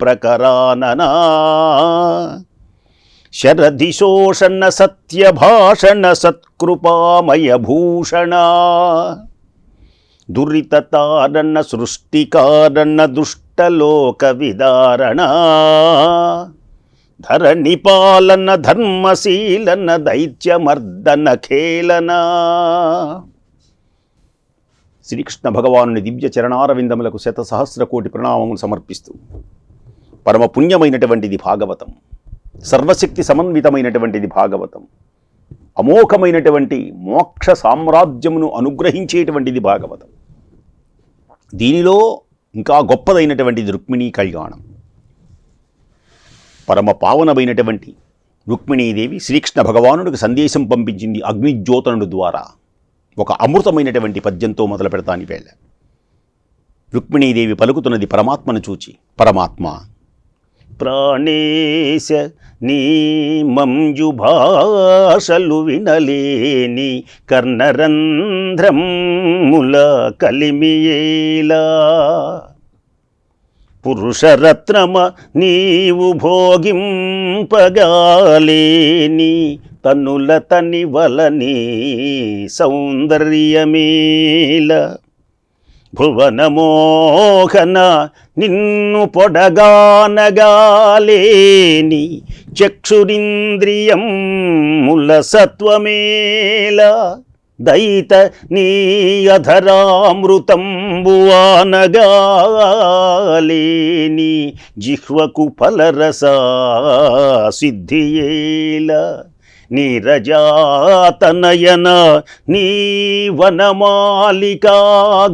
ప్రకరాననా శరధిశోషణ సత్యభాషణ సత్కృపామయ భూషణ దురితతారణ సృష్టికారణ దుష్టలోక విదారణ ధరణిపాలన ధర్మశీలన దైత్యమర్దన ఖేలనా శ్రీకృష్ణ భగవానుని దివ్య చరణారవిందములకు శత సహస్ర కోటి ప్రణామములు సమర్పిస్తూ పరమ పుణ్యమైనటువంటిది భాగవతం. సర్వశక్తి సమన్వితమైనటువంటిది భాగవతం. అమోఘమైనటువంటి మోక్ష సామ్రాజ్యమును అనుగ్రహించేటువంటిది భాగవతం. దీనిలో ఇంకా గొప్పదైనటువంటిది రుక్మిణీ కళ్యాణం. పరమ పావనమైనటువంటి రుక్మిణీదేవి శ్రీకృష్ణ భగవానుడికి సందేశం పంపించింది అగ్నిజ్యోతనుడు ద్వారా. ఒక అమృతమైనటువంటి పద్యంతో మొదలు పెడతాను వేళ. రుక్మిణీదేవి పలుకుతున్నది పరమాత్మను చూచి పరమాత్మ ప్రాణేశ నీ మంజు భాషలు వినలేని కర్ణరంధ్రముల కలిమియేలా. పురుషరత్నమ నీవు భోగింపగాలేని తన్నుల తని వలని సౌందర్యమేల. భువనమోహన నిన్ను పొడగానగాలేని చక్షురింద్రియం ముల సత్వమేల దయిత నీ అధరామృతంబువానగాలేని జిహ్వకు ఫలరసా సిద్ధియేలా నీరజాతనయన నీ వనమాలికా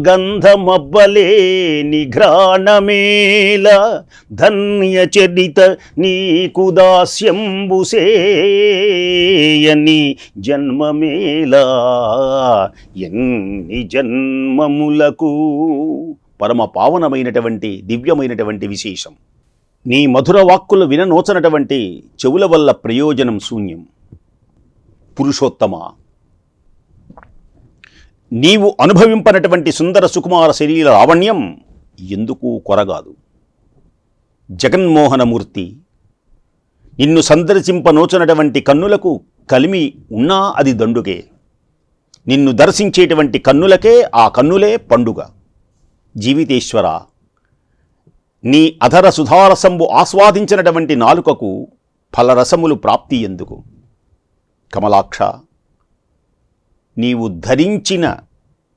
గంధమబ్బలే నిఘ్రాణమేల ధన్య చరిత నీకు దాస్యంబుసేయని జన్మమేలా ఎన్ని జన్మములకు? పరమ పావనమైనటువంటి దివ్యమైనటువంటి విశేషం. నీ మధుర వాక్కులు విననోచనటువంటి చెవుల వల్ల ప్రయోజనం శూన్యం. పురుషోత్తమ. నీవు అనుభవింపనటువంటి సుందర సుకుమార శరీర లావణ్యం ఎందుకు కొరగాదు? జగన్మోహనమూర్తి నిన్ను సందర్శింపనోచనటువంటి కన్నులకు కలిమి ఉన్నా అది దండుగే. నిన్ను దర్శించేటువంటి కన్నులకే ఆ కన్నులే పండుగ. జీవితేశ్వర నీ అధర సుధారసంబు ఆస్వాదించినటువంటి నాలుకకు ఫలరసములు ప్రాప్తి ఎందుకు? కమలాక్ష నీవు ధరించిన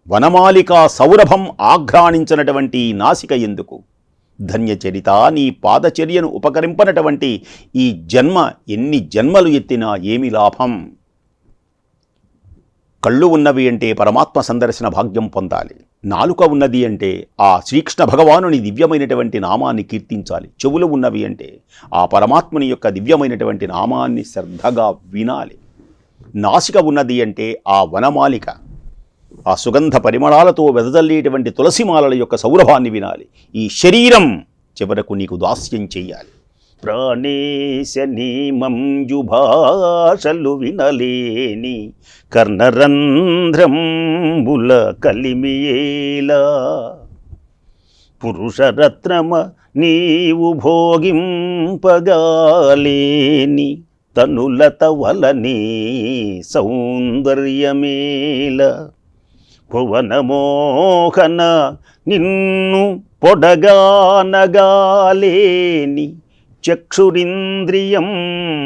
వనమాలికా సౌరభం ఆఘ్రాణించినటువంటి నాసిక ఎందుకు? ధన్యచరిత నీ పాదచర్యను ఉపకరింపనటువంటి ఈ జన్మ ఎన్ని జన్మలు ఎత్తినా ఏమి లాభం? కళ్ళు ఉన్నవి అంటే పరమాత్మ సందర్శన భాగ్యం పొందాలి. నాలుక ఉన్నది అంటే ఆ శ్రీకృష్ణ భగవానుని దివ్యమైనటువంటి నామాన్ని కీర్తించాలి. చెవులు ఉన్నవి అంటే ఆ పరమాత్మని యొక్క దివ్యమైనటువంటి నామాన్ని శ్రద్ధగా వినాలి. నాసిక ఉన్నది అంటే ఆ వనమాలిక. ఆ సుగంధ పరిమళాలతో వెదజల్లేటువంటి తులసిమాలల యొక్క సౌరభాన్ని వినాలి. ఈ శరీరం చివరకు నీకు దాస్యం చెయ్యాలి. ప్రాణేశ నీ వినలేని కర్ణరంధ్రంబుల కలిమియేలా. పురుషరత్నమ నీవు భోగింపగాలేని తనులత వలని సౌందర్యమేల. భువనమోహన నిన్ను పొడగానగాలేని చక్షురింద్రియం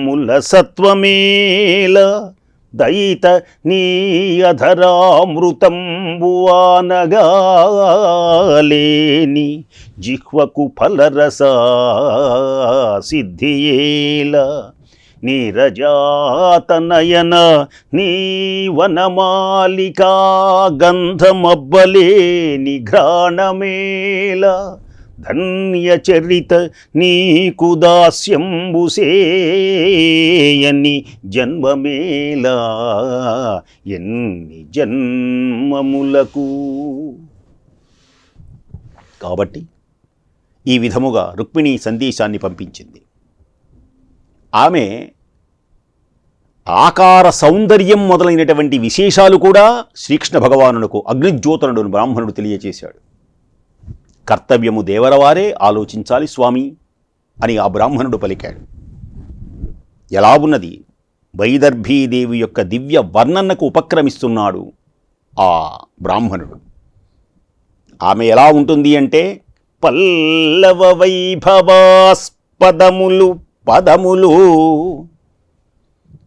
ముల సత్వమేల. దయిత నీ అధరామృతంబువానగాలేని జిహ్వకు ఫలరస సిద్ధియేలా. నీరజాతనయన నీ వనమాలికా గంధమబ్బలేని ఘ్రాణమేళ ధన్యచరిత నీకు దాస్యంబుసేయని జన్మమేలా ఎన్ని జన్మములకు? కాబట్టి ఈ విధముగా రుక్మిణి సందేశాన్ని పంపించింది. ఆమె ఆకార సౌందర్యం మొదలైనటువంటి విశేషాలు కూడా శ్రీకృష్ణ భగవానునకు అగ్నిజ్యోతనుడు బ్రాహ్మణుడు తెలియచేశాడు కర్తవ్యము దేవరవారే ఆలోచించాలి స్వామి అని ఆ బ్రాహ్మణుడు పలికాడు. ఎలా ఉన్నది? వైదర్భీదేవి యొక్క దివ్య వర్ణనకు ఉపక్రమిస్తున్నాడు ఆ బ్రాహ్మణుడు. ఆమె ఎలా ఉంటుంది అంటే పల్లవ వైభవాస్పదములు పదములు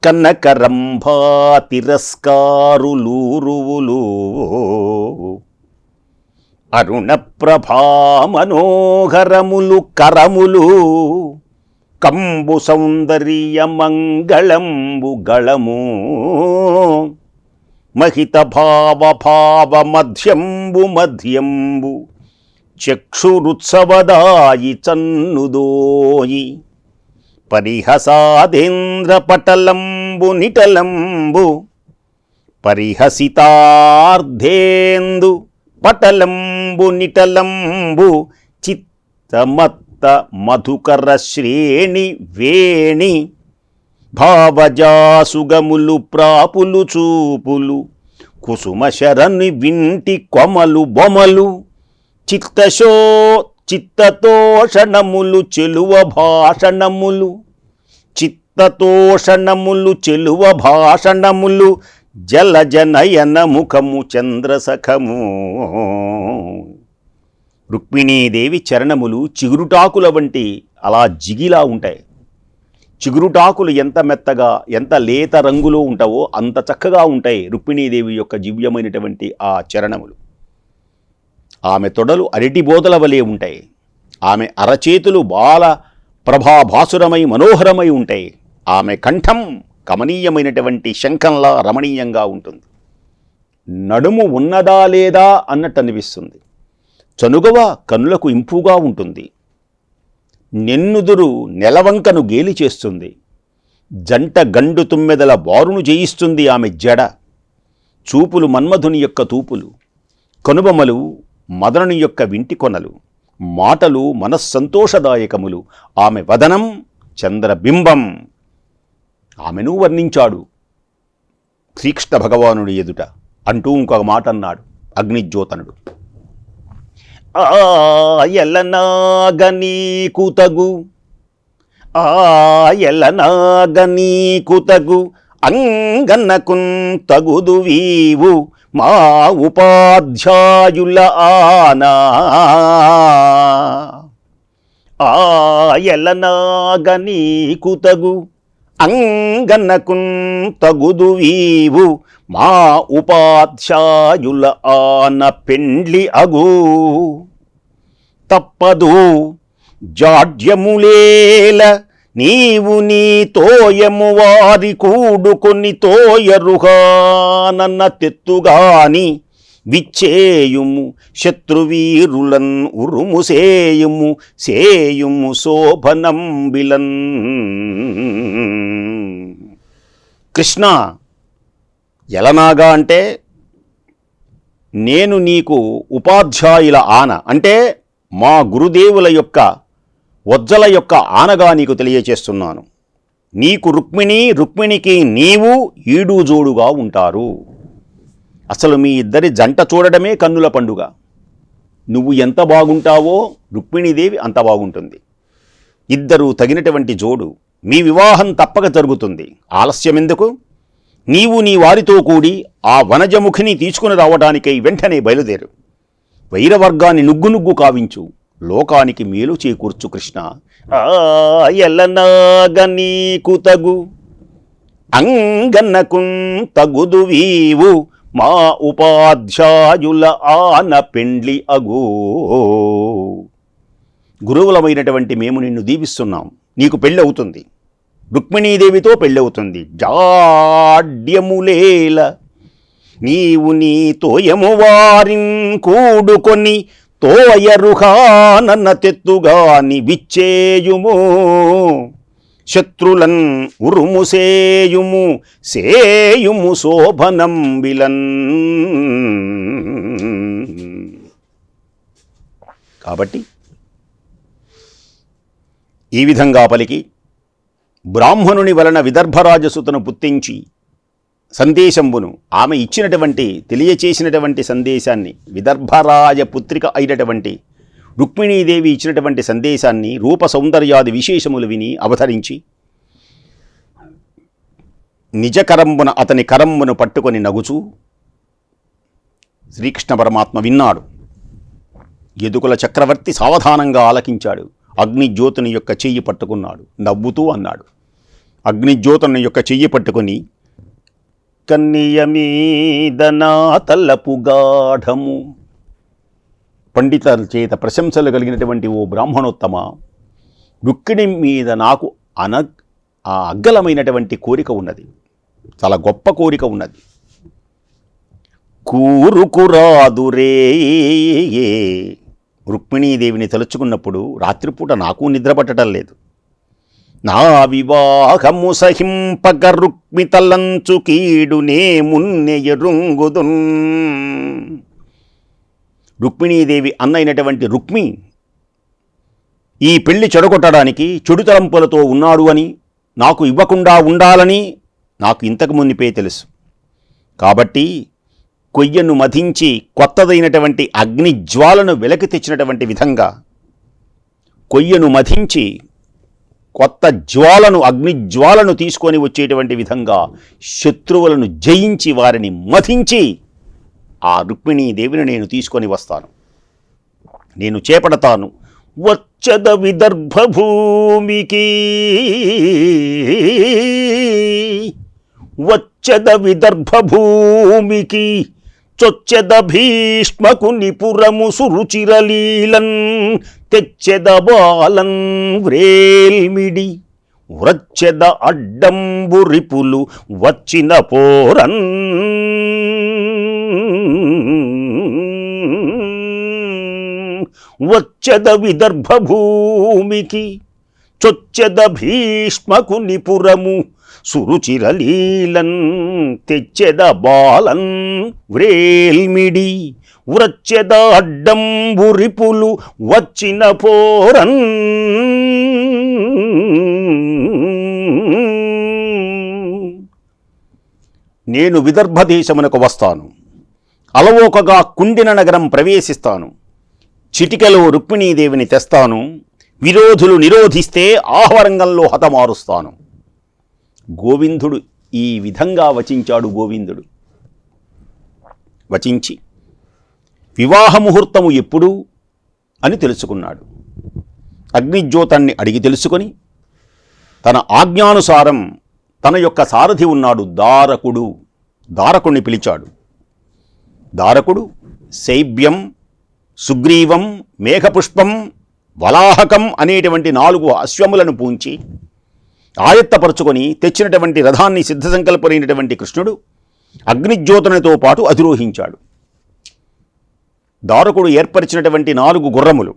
కనకరంభా తిరస్కారులూరువులు అరుణ మనోహరములు కరములు కంబు సౌందర్య మంగళంబు గళము మహిత భావ భావ మధ్యంబు మధ్యంబు చక్షురుత్సవదాయి చన్నుదోయి పరిహసాదేంద్ర పటలంబు నిటలంబు పరిహసితార్ధేందు పటలంబు నిటలంబు చిత్తమత్త మధుకర శ్రేణి వేణి భావజాసుగములు ప్రాపులు చూపులు కుసుమ శరణి వింటి కొమలు బొమలు చిత్తశో చిత్తతోషణములు చెలువ భాషణములు. చిత్తతోషణములు చెలువ భాషణములు. జలజనయన ముఖము చంద్రసఖము. రుక్మిణీదేవి చరణములు చిగురుటాకుల వంటి అలా జిగిలా ఉంటాయి. చిగురుటాకులు ఎంత మెత్తగా ఎంత లేత రంగులో ఉంటావో అంత చక్కగా ఉంటాయి రుక్మిణీదేవి యొక్క దివ్యమైనటువంటి ఆ చరణములు. ఆమె తొడలు అరటి బోదల వలె ఉంటాయి. ఆమె అరచేతులు బాల ప్రభాభాసురమై మనోహరమై ఉంటాయి. ఆమె కంఠం కమనీయమైనటువంటి శంఖంలా రమణీయంగా ఉంటుంది. నడుము ఉన్నదా లేదా అన్నట్టు అనిపిస్తుంది చనుగవ కనులకు ఇంపుగా ఉంటుంది. నిన్నుదురు నెలవంకను గేలి చేస్తుంది. జంట గండు తుమ్మెదల బారును జయిస్తుంది ఆమె జడ. చూపులు మన్మధుని యొక్క తూపులు. కనుబొమలు మదనుని యొక్క వింటి కొనలు మాటలు మనస్సంతోషదాయకములు. ఆమె వదనం చంద్రబింబం. ఆమెను వర్ణించాడు శ్రీకృష్ణ భగవానుడి ఎదుట. అంటూ ఇంకొక మాట అన్నాడు అగ్నిజ్యోతనుడు ఆయలనాగనీకు ఆ ఆయలనాగనీకు కూతగు అంగన్నకున్ తగుదు వీవు మా ఉపాధ్యాయుల ఆనా. ఆయలనాగనీకు తగు అంగన్నకున్ తగుదు వీవు మా ఉపాధ్యాయుల ఆన పెండ్లి అగు. తప్పదు జాడ్యములేల నీవు నీ తోయము వారి కూడుకొని తోయరుగానన్న తెత్తుగాని విచ్చేయుము. శత్రువీరులన్ ఉరుము సేయుము సేయుము శోభనంబిలన్. కృష్ణ ఎలనాగా అంటే నేను నీకు ఉపాధ్యాయుల ఆన. అంటే మా గురుదేవుల యొక్క వజ్జల యొక్క ఆనగా నీకు తెలియచేస్తున్నాను. నీకు రుక్మిణి రుక్మిణికి నీవు ఈడు జోడుగా ఉంటారు. అసలు మీ ఇద్దరి జంట చూడడమే కన్నుల పండుగ. నువ్వు ఎంత బాగుంటావో రుక్మిణీదేవి అంత బాగుంటుంది. ఇద్దరు తగినటువంటి జోడు. మీ వివాహం తప్పక జరుగుతుంది. ఆలస్యం ఎందుకు నీవు నీ వారితో కూడి ఆ వనజముఖిని తీసుకుని రావడానికై వెంటనే బయలుదేరు. వైరవర్గాన్ని నుగ్గు నుగ్గు కావించు. లోకానికి మేలు చేకూర్చు కృష్ణ. ఆ ఎల్లనాగ నీకు తగు అంగన్నకుం తగుదు వీవు మా ఉపాధ్యాయుల ఆన పెండ్లి అగో. గురువులమైనటువంటి మేము నిన్ను దీవిస్తున్నాం నీకు పెళ్ళవుతుంది. రుక్మిణీదేవితో పెళ్ళవుతుంది జాడ్యములేల నీవు నీ తోయము వారిన్ కూడుకొని తోయరుహానన్న తెత్తుగాని విచ్చేయుము. శత్రులన్ ఉరుముసేయుము సేయుము సేయుము శోభనం విలన్. కాబట్టి ఈ విధంగా పలికి బ్రాహ్మణుని వలన విదర్భరాజసుతను పుత్తించి సందేశంబును. ఆమె ఇచ్చినటువంటి తెలియచేసినటువంటి సందేశాన్ని విదర్భరాజ పుత్రిక అయినటువంటి రుక్మిణీదేవి ఇచ్చినటువంటి సందేశాన్ని రూప సౌందర్యాది విశేషములు విని అవతరించి నిజ కరంబున అతని కరంబును పట్టుకొని నగుచూ శ్రీకృష్ణ పరమాత్మ విన్నాడు. ఎదుకుల చక్రవర్తి సావధానంగా ఆలకించాడు. అగ్నిజ్యోతుని యొక్క చెయ్యి పట్టుకున్నాడు. నవ్వుతూ అన్నాడు. అగ్నిజ్యోతుని యొక్క చెయ్యి పట్టుకొని కన్నియ మీద నా తల్లపు గాఢము పండితుల చేత ప్రశంసలు కలిగినటువంటి ఓ బ్రాహ్మణోత్తమ రుక్కిణి మీద నాకు అన ఆ అగ్గలమైనటువంటి కోరిక ఉన్నది. చాలా గొప్ప కోరిక ఉన్నది. కూరుకురాదురే రుక్మిణీదేవిని తలుచుకున్నప్పుడు రాత్రిపూట నాకు నిద్ర పట్టడం లేదు. నా వివాహము సహింపక రుక్మితలంచు కీడునే మున్నెయరుంగుదున్ రుక్మిణీదేవి అన్నైనటువంటి రుక్మి ఈ పెళ్ళి చెడగొట్టడానికి చెడు తలంపులతో ఉన్నాడు అని నాకు ఇవ్వకుండా ఉండాలని నాకు ఇంతకు మునిపే తెలుసు. కాబట్టి కొయ్యను మధించి కొత్తదైనటువంటి అగ్ని జ్వాలను వెలకి తెచ్చినటువంటి విధంగా కొయ్యను మధించి కొత్త జ్వాలను అగ్ని జ్వాలను తీసుకొని వచ్చేటువంటి విధంగా శత్రువులను జయించి వారిని మతించి ఆ రుక్మిణీదేవిని నేను తీసుకొని వస్తాను. నేను చేపడతాను. వచ్చద విదర్భ భూమికి వచ్చద విదర్భ భూమికి చొచ్చెద భీష్మకు నిపురము సురుచిరలీలన్ తెచ్చెద బాలన్ వ్రేల్మిడి వ్రచ్చెద అడ్డంబు రిపులు వచ్చిన పోరన్. వచ్చెద విదర్భ భూమికి చొచ్చెద భీష్మకు నిపురము సురుచిరలీలన్ తెచ్చెద బాలన్ వ్రేల్మిడి వ్రచ్చెద అడ్డంబురిపులు వచ్చిన పోరన్. నేను విదర్భ దేశమునకు వస్తాను. అలవోకగా కుండిన నగరం ప్రవేశిస్తాను. చిటికలో రుక్మిణీదేవిని తెస్తాను. విరోధులు నిరోధిస్తే ఆహవరంగంలో హతమారుస్తాను. గోవిందుడు ఈ విధంగా వచించాడు గోవిందుడు. వచించి వివాహ ముహూర్తము ఎప్పుడు అని తెలుసుకున్నాడు. అగ్నిజ్యోతాన్ని అడిగి తెలుసుకొని తన ఆజ్ఞానుసారం తన యొక్క సారథి ఉన్నాడు దారకుడు దారకుణ్ణి పిలిచాడు. దారకుడు శైబ్యం సుగ్రీవం మేఘపుష్పం వలాహకం అనేటువంటి నాలుగు అశ్వములను పూంచి ఆయత్తపరుచుకొని తెచ్చినటువంటి రథాన్ని సిద్ధ సంకల్పనైనటువంటి కృష్ణుడు అగ్నిజ్యోతనతో పాటు అధిరోహించాడు. దారుకుడు ఏర్పరిచినటువంటి నాలుగు గుర్రములు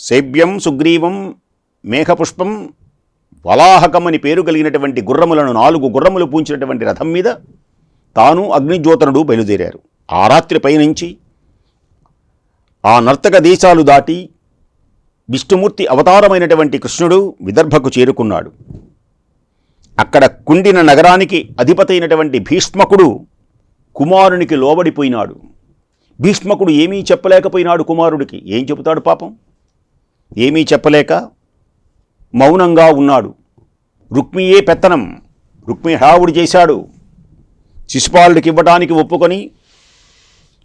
సేవ్యం సుగ్రీవం మేఘపుష్పం వలాహకం అని పేరు కలిగినటువంటి గుర్రములను నాలుగు గుర్రములు పూంచినటువంటి రథం మీద తాను అగ్నిజ్యోతనుడు బయలుదేరారు. ఆ రాత్రి పైనుంచి ఆ నర్తక దేశాలు దాటి విష్ణుమూర్తి అవతారమైనటువంటి కృష్ణుడు విదర్భకు చేరుకున్నాడు. అక్కడ కుండిన నగరానికి అధిపతైనటువంటి భీష్మకుడు కుమారునికి లోబడిపోయినాడు. భీష్మకుడు ఏమీ చెప్పలేకపోయినాడు కుమారుడికి. ఏం చెబుతాడు పాపం? ఏమీ చెప్పలేక మౌనంగా ఉన్నాడు. రుక్మియే పెత్తనం. రుక్మి హడావుడి చేశాడు. శిశుపాలుడికి ఇవ్వడానికి ఒప్పుకొని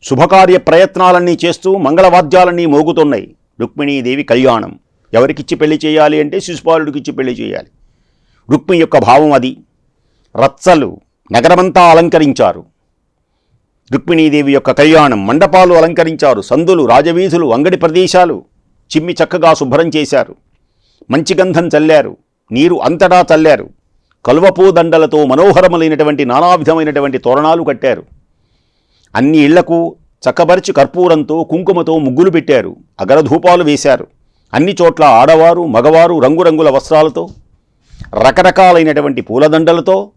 శుభకార్య ప్రయత్నాలన్నీ చేస్తూ మంగళవాద్యాలన్నీ మోగుతున్నాయి. రుక్మిణీదేవి కళ్యాణం. ఎవరికిచ్చి పెళ్ళి చేయాలి అంటే శిశుపాలుడికి ఇచ్చి పెళ్ళి చేయాలి. రుక్మి యొక్క భావం అది. రచ్చలు నగరమంతా అలంకరించారు. రుక్మిణీదేవి యొక్క కళ్యాణం మండపాలు అలంకరించారు. సందులు రాజవీధులు అంగడి ప్రదేశాలు చిమ్మి చక్కగా శుభ్రం చేశారు. మంచి గంధం చల్లారు. నీరు అంతటా చల్లారు. కలువపూ దండలతో మనోహరములైనటువంటి నానా విధమైనటువంటి తోరణాలు కట్టారు. అన్ని ఇళ్ళకు చక్కబరిచి కర్పూరంతో కుంకుమతో ముగ్గులు పెట్టారు. అగరధూపాలు వేశారు. అన్ని చోట్ల ఆడవారు మగవారు రంగురంగుల వస్త్రాలతో రకరకాలైనటువంటి పూలదండలతో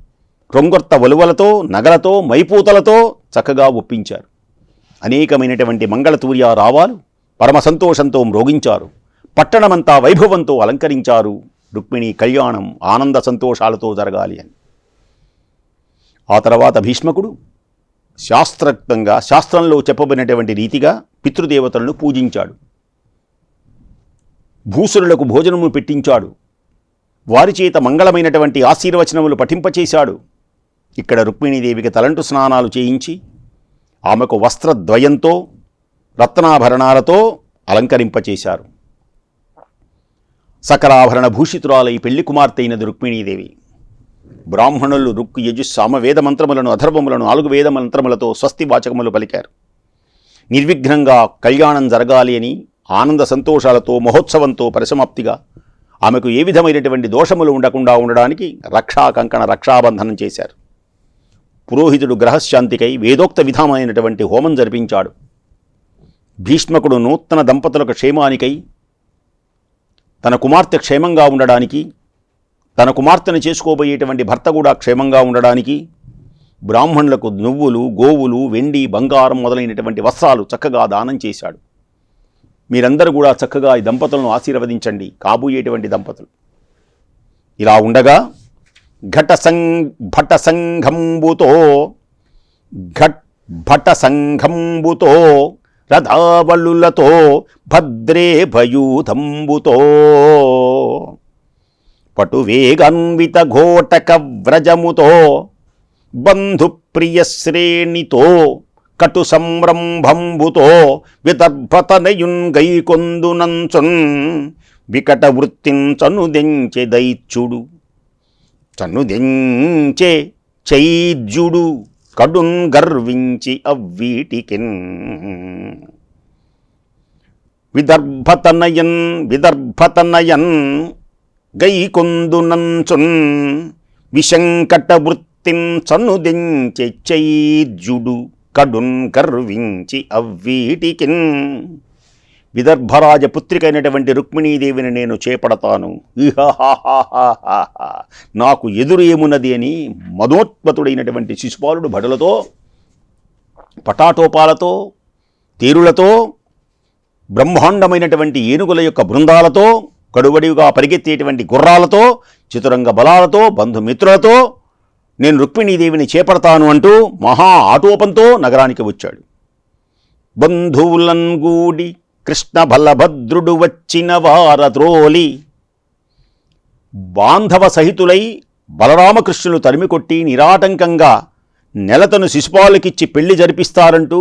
రొంగొత్త వలువలతో నగలతో మైపూతలతో చక్కగా ఒప్పించారు. అనేకమైనటువంటి మంగళతూర్య రావాలు పరమ సంతోషంతో మ్రోగించారు. పట్టణమంతా వైభవంతో అలంకరించారు. రుక్మిణి కళ్యాణం ఆనంద సంతోషాలతో జరగాలి అని. ఆ తర్వాత భీష్మకుడు శాస్త్రక్తంగా శాస్త్రంలో చెప్పబడినటువంటి రీతిగా పితృదేవతలను పూజించాడు. భూసురులకు భోజనము పెట్టించాడు. వారి చేత మంగళమైనటువంటి ఆశీర్వచనములు పఠింపచేశాడు. ఇక్కడ రుక్మిణీదేవికి తలంటు స్నానాలు చేయించి ఆమెకు వస్త్రద్వయంతో రత్నాభరణాలతో అలంకరింపచేశారు. సకలాభరణ భూషితురాలై పెళ్ళి కుమార్తె అయినది రుక్మిణీదేవి. బ్రాహ్మణులు రుక్కు యజు సామవేద మంత్రములను అధర్వములను నాలుగు వేద మంత్రములతో స్వస్తి వాచకములు పలికారు. నిర్విఘ్నంగా కళ్యాణం జరగాలి అని ఆనంద సంతోషాలతో మహోత్సవంతో పరిసమాప్తిగా ఆమెకు ఏ విధమైనటువంటి దోషములు ఉండకుండా ఉండడానికి రక్షా కంకణ రక్షాబంధనం చేశారు. పురోహితుడు గ్రహశాంతికై వేదోక్త విధమైనటువంటి హోమం జరిపించాడు. భీష్మకుడు నూతన దంపతులకు క్షేమానికై తన కుమార్తె క్షేమంగా ఉండడానికి తన కుమార్తెను చేసుకోబోయేటువంటి భర్త కూడా క్షేమంగా ఉండడానికి బ్రాహ్మణులకు నువ్వులు గోవులు వెండి బంగారం మొదలైనటువంటి వస్త్రాలు చక్కగా దానం చేశాడు. మీరందరూ కూడా చక్కగా ఈ దంపతులను ఆశీర్వదించండి కాబోయేటువంటి దంపతులు. ఇలా ఉండగా ఘట సం భట సంఘంబుతో ఘట్ భట సంఘంబుతో రథావళులతో భద్రే భయూధంబుతో పటువేగాన్విత ఘోటక వ్రజముతో బంధుప్రియశ్రేణితో కటు సంరంభంబుతో విదర్భతనయున్ గైకొందునంచున్ వికట వృత్తించనుదెంచె దైత్యుడు చనుదెంచె చైద్యుడు కడున్ గర్వించి అవ్వీటికిన్. విదర్భతనయన్ విదర్భతనయన్ గైకొందునంచున్ విశంకట వృత్తిం చనుదెంచె చైద్యుడు కడున్ గర్వించి అవ్వీటికిన్. విదర్భరాజ పుత్రికైనటువంటి రుక్మిణీదేవిని నేను చేపడతాను. నాకు ఎదురు ఏమున్నది అని మదోత్పతుడైనటువంటి శిశుపాలుడు భటులతో పటాటోపాలతో తేరులతో బ్రహ్మాండమైనటువంటి ఏనుగుల యొక్క బృందాలతో కడువడిగా పరిగెత్తేటువంటి గుర్రాలతో చతురంగ బలాలతో బంధుమిత్రులతో నేను రుక్మిణీదేవిని చేపడతాను అంటూ మహా ఆటోపంతో నగరానికి వచ్చాడు. బంధువులంగూడి కృష్ణ బలభద్రుడు వచ్చిన వారద్రోలి బాంధవ సహితులై బలరామకృష్ణులు తరిమికొట్టి నిరాటంకంగా నెలతను శిశుపాలకిచ్చి పెళ్ళి జరిపిస్తారంటూ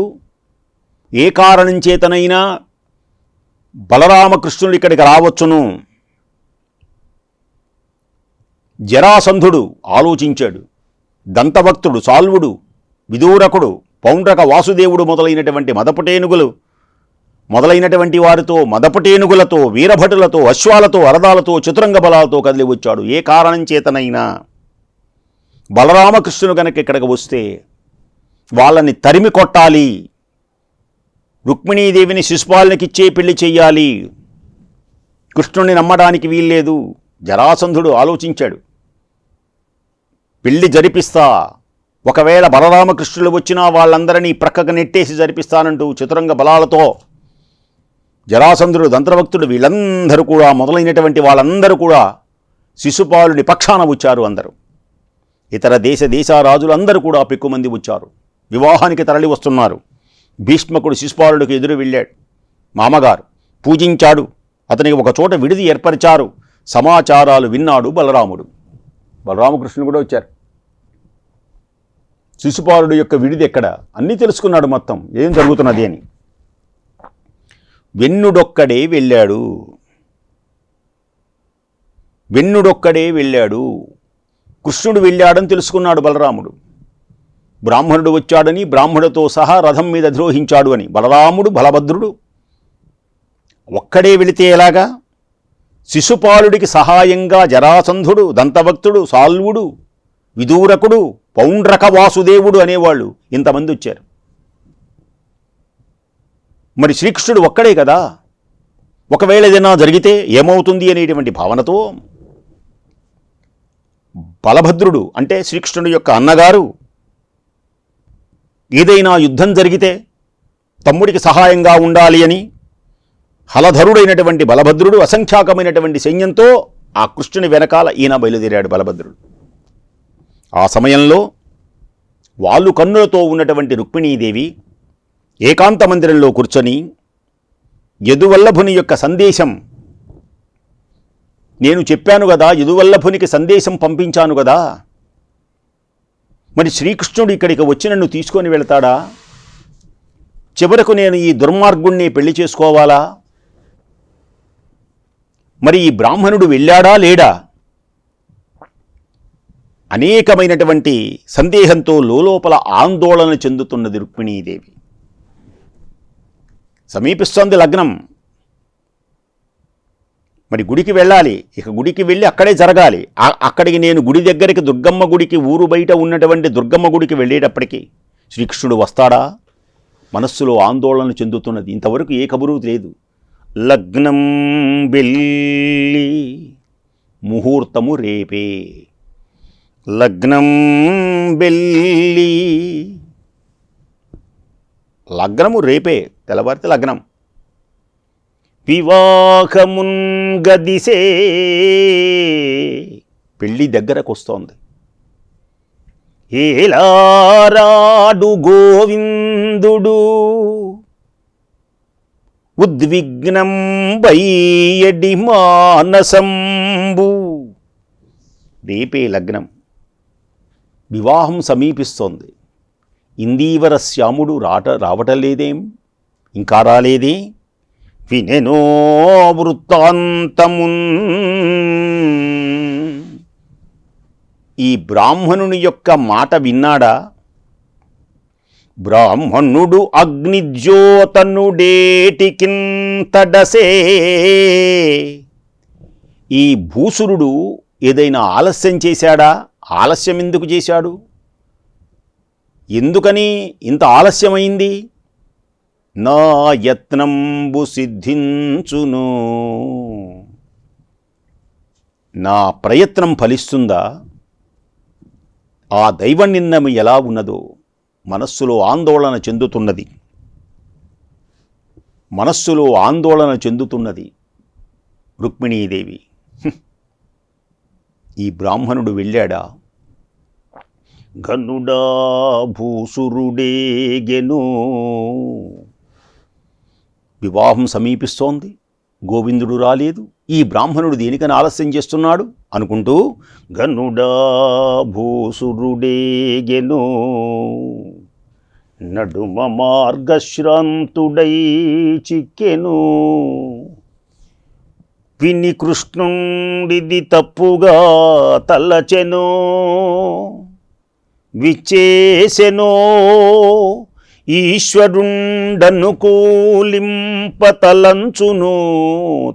ఏ కారణం చేతనైనా బలరామకృష్ణుడు ఇక్కడికి రావచ్చును. జరాసంధుడు ఆలోచించాడు. దంతభక్తుడు సాల్వుడు విదూరకుడు పౌండ్రక వాసుదేవుడు మొదలైనటువంటి మదపటేనుగులు మొదలైనటువంటి వారితో మదపటేనుగులతో వీరభటులతో అశ్వాలతో అరదాలతో చతురంగ బలాలతో కదిలి వచ్చాడు. ఏ కారణం చేతనైనా బలరామకృష్ణుడు కనుక ఇక్కడికి వస్తే వాళ్ళని తరిమి కొట్టాలి. రుక్మిణీదేవిని శిశుపాలనికిచ్చే పెళ్ళి చెయ్యాలి. కృష్ణుణ్ణి నమ్మడానికి వీల్లేదు. జరాసంధుడు ఆలోచించాడు. పెళ్ళి జరిపిస్తా. ఒకవేళ బలరామకృష్ణులు వచ్చినా వాళ్ళందరినీ ప్రక్కకు నెట్టేసి జరిపిస్తానంటూ చతురంగ బలాలతో జరాసంధుడు దంత్రభక్తుడు వీళ్ళందరూ కూడా మొదలైనటువంటి వాళ్ళందరూ కూడా శిశుపాలుని పక్షాన వచ్చారు అందరూ. ఇతర దేశ దేశ రాజులందరూ కూడా పెక్కుమంది వచ్చారు. వివాహానికి తరలి వస్తున్నారు భీష్మకుడు శిశుపాలుడికి ఎదురు వెళ్ళాడు. మామగారు పూజించాడు. అతనికి ఒక చోట విడిది ఏర్పరిచారు. సమాచారాలు విన్నాడు బలరాముడు. బలరామకృష్ణుడు కూడా వచ్చారు. శిశుపాలుడు యొక్క విడిది ఎక్కడ? అన్నీ తెలుసుకున్నాడు మొత్తం. ఏం జరుగుతున్నది అని. వెన్నుడొక్కడే వెళ్ళాడు. వెన్నుడొక్కడే వెళ్ళాడు. కృష్ణుడు వెళ్ళాడని తెలుసుకున్నాడు బలరాముడు. బ్రాహ్మణుడు వచ్చాడని బ్రాహ్మణుడితో సహా రథం మీద ద్రోహించాడు అని. బలరాముడు బలభద్రుడు. ఒక్కడే వెళితే ఎలాగా? శిశుపాలుడికి సహాయంగా జరాసంధుడు దంతభక్తుడు సాల్వుడు విదూరకుడు పౌండ్రక వాసుదేవుడు అనేవాళ్ళు ఇంతమంది వచ్చారు. మరి శ్రీకృష్ణుడు ఒక్కడే కదా? ఒకవేళ ఏదైనా జరిగితే ఏమవుతుంది అనేటువంటి భావనతో బలభద్రుడు అంటే శ్రీకృష్ణుడి యొక్క అన్నగారు ఏదైనా యుద్ధం జరిగితే తమ్ముడికి సహాయంగా ఉండాలి అని హలధరుడైనటువంటి బలభద్రుడు అసంఖ్యాకమైనటువంటి సైన్యంతో ఆ కృష్ణుని వెనకాల ఈయన బయలుదేరాడు బలభద్రుడు. ఆ సమయంలో వాళ్ళు కన్నులతో ఉన్నటువంటి రుక్మిణీదేవి ఏకాంత మందిరంలో కూర్చొని యదువల్లభుని యొక్క సందేశం నేను చెప్పాను కదా యదువల్లభునికి సందేశం పంపించాను కదా మరి శ్రీకృష్ణుడు ఇక్కడికి వచ్చి నన్ను తీసుకొని వెళ్తాడా? చివరకు నేను ఈ దుర్మార్గుణ్ణి పెళ్ళి చేసుకోవాలా? మరి ఈ బ్రాహ్మణుడు వెళ్ళాడా లేడా? అనేకమైనటువంటి సందేహంతో లోలోపల ఆందోళన చెందుతున్నది రుక్మిణీదేవి. సమీపిస్తోంది లగ్నం. మరి గుడికి వెళ్ళాలి. ఇక గుడికి వెళ్ళి అక్కడే జరగాలి. అక్కడికి నేను గుడి దగ్గరికి దుర్గమ్మ గుడికి ఊరు బయట ఉన్నటువంటి దుర్గమ్మ గుడికి వెళ్ళేటప్పటికీ శ్రీకృష్ణుడు వస్తాడా? మనస్సులో ఆందోళన చెందుతున్నది. ఇంతవరకు ఏ కబురు లేదు. లగ్నం వెళ్ళి ముహూర్తము రేపే. లగ్నం వెళ్ళి. లగ్నము రేపే. తెల్లవారితే లగ్నం. వివాహమున్ గదిసే. పెళ్ళి దగ్గరకు వస్తోంది ఏలారాడు గోవిందుడు. ఉద్విగ్నం బయ్యడి మానసంబు. రేపే లగ్నం. వివాహం సమీపిస్తోంది. ఇందీవర శ్యాముడు రాట రావటం లేదేం? ఇంకా రాలేదే వినెనో వృత్తాంతమున్. ఈ బ్రాహ్మణుని యొక్క మాట విన్నాడా? బ్రాహ్మణుడు అగ్నిజ్యోతనుడేటికింతడసే. ఈ భూసురుడు ఏదైనా ఆలస్యం చేశాడా? ఆలస్యం ఎందుకు చేశాడు? ఎందుకని ఇంత ఆలస్యమైంది? నా యత్నంబు సిద్ధించును. నా ప్రయత్నం ఫలిస్తుందా? ఆ దైవ నిర్ణయం ఎలా ఉన్నదో మనస్సులో ఆందోళన చెందుతున్నది. మనస్సులో ఆందోళన చెందుతున్నది రుక్మిణీదేవి. ఈ బ్రాహ్మణుడు వెళ్ళాడా? ఘనుడా భూసురుడేగెను. వివాహం సమీపిస్తోంది. గోవిందుడు రాలేదు. ఈ బ్రాహ్మణుడు దేనికని ఆలస్యం చేస్తున్నాడు? అనుకుంటూ గనుడా భూసురుడేగెను నడుమ మార్గశ్రాంతుడై చిక్కెను. విని కృష్ణుడిది తప్పుగా తల్లచెను విచ్చేసెనో. ఈశ్వరుండను కూలింపతలంచును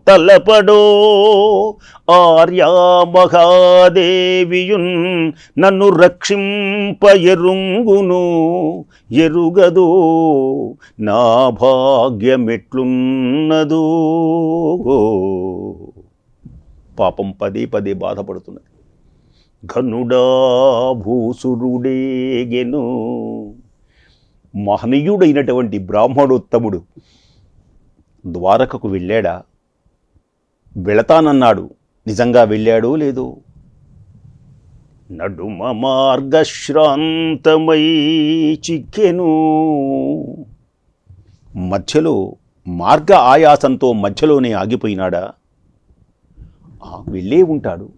తలపడో ఆర్యామహాదేవియున్ నన్ను రక్షింప ఎరుంగును ఎరుగదో. నా భాగ్యమెట్లున్నదో. పాపం పదే పదే బాధపడుతున్నది. ఘనుడా భూసురుడేగెను. మహనీయుడైనటువంటి బ్రాహ్మణోత్తముడు ద్వారకకు వెళ్ళాడా? వెళతానన్నాడు. నిజంగా వెళ్ళాడో లేదో? నడుమ మార్గశ్రాంతమై చిక్కెను. మధ్యలో మార్గ ఆయాసంతో మధ్యలోనే ఆగిపోయినాడా? ఆ, వెళ్ళే ఉంటాడు.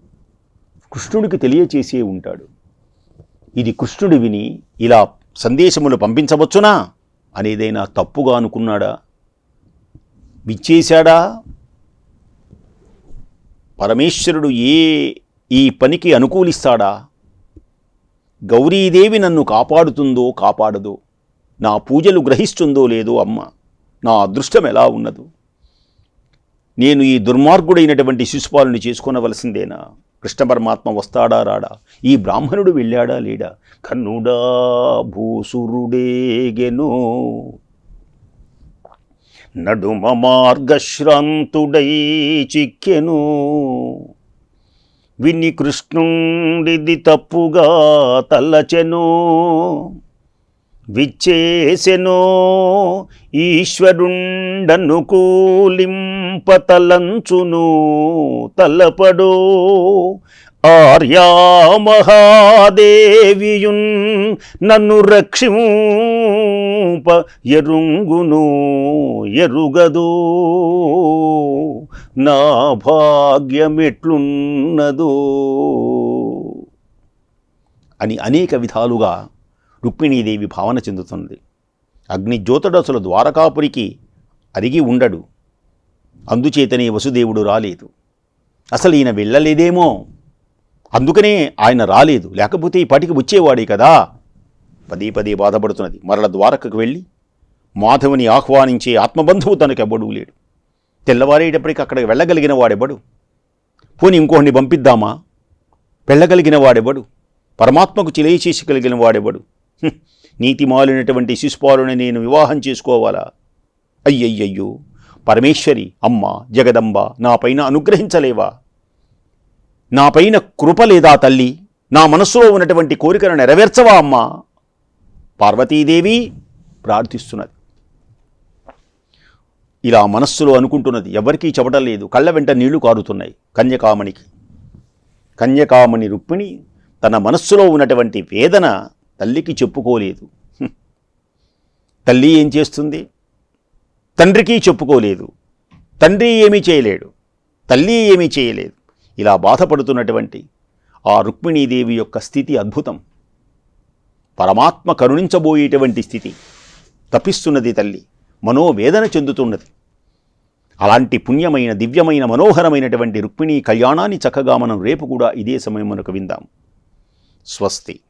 కృష్ణుడికి తెలియచేసే ఉంటాడు. ఇది కృష్ణుడు విని ఇలా సందేశములు పంపించవచ్చునా? అనేదైనా తప్పుగా అనుకున్నాడా? విచ్చేశాడా? పరమేశ్వరుడు ఏ ఈ పనికి అనుకూలిస్తాడా? గౌరీదేవి నన్ను కాపాడుతుందో కాపాడదో. నా పూజలు గ్రహిస్తుందో లేదో అమ్మ నా అదృష్టం ఎలా ఉన్నదో? నేను ఈ దుర్మార్గుడైనటువంటి శిశుపాలను చేసుకొనవలసిందేనా? కృష్ణ పరమాత్మ వస్తాడా రాడా? ఈ బ్రాహ్మణుడు వెళ్ళాడా లేడా? కన్నుడా భూసురుడేగెను. నడుమ మార్గశ్రాంతుడై చిక్కెను. విని కృష్ణుండిది తప్పుగా తల్లచెను. విచ్చేసెనో ఈశ్వరుండను కూలింపతలంచును తల్లపడో ఆర్యామహాదేవియున్ నన్ను రక్షింప ఎరుంగును ఎరుగదో. నా భాగ్యమెట్లున్నదో అని అనేక విధాలుగా రుక్మిణీదేవి భావన చెందుతుంది. అగ్నిజ్యోతుడు అసలు ద్వారకాపురికి అరిగి ఉండడు. అందుచేతనే వసుదేవుడు రాలేదు. అసలు ఈయన వెళ్ళలేదేమో? అందుకనే ఆయన రాలేదు. లేకపోతే ఈ పాటికి వచ్చేవాడే కదా? పదే పదే బాధపడుతున్నది. మరల ద్వారకకు వెళ్ళి మాధవుని ఆహ్వానించే ఆత్మబంధువు తనకెవ్వడూ లేడు. తెల్లవారేటప్పటికి అక్కడికి వెళ్ళగలిగిన వాడెవడు పోని ఇంకోటిని పంపిద్దామా? వెళ్ళగలిగిన వాడెవడు పరమాత్మకు చిలేచేసి కలిగిన వాడెవడు నీతిమాలినటువంటి శిశుపాలుని నేను వివాహం చేసుకోవాలా? అయ్యయ్యయ్యో పరమేశ్వరి అమ్మ జగదంబ నాపైన అనుగ్రహించలేవా? నాపైన కృప లేదా తల్లి? నా మనస్సులో ఉన్నటువంటి కోరికను నెరవేర్చవా అమ్మా? పార్వతీదేవి ప్రార్థిస్తున్నది. ఇలా మనస్సులో అనుకుంటున్నది ఎవరికీ చెప్పడం లేదు. కళ్ళ వెంట నీళ్ళు కారుతున్నాయి కన్యకామణికి. కన్యకామణి రుక్మిణి తన మనస్సులో ఉన్నటువంటి వేదన తల్లికి చెప్పుకోలేదు. తల్లి ఏం చేస్తుంది? తండ్రికి చెప్పుకోలేదు. తండ్రి ఏమీ చేయలేడు. తల్లి ఏమీ చేయలేదు. ఇలా బాధపడుతున్నటువంటి ఆ రుక్మిణీదేవి యొక్క స్థితి అద్భుతం. పరమాత్మ కరుణించబోయేటువంటి స్థితి. తపిస్తున్నది తల్లి. మనోవేదన చెందుతున్నది. అలాంటి పుణ్యమైన దివ్యమైన మనోహరమైనటువంటి రుక్మిణీ కళ్యాణాన్ని చక్కగా మనం రేపు కూడా ఇదే సమయం మనకు విందాం. స్వస్తి.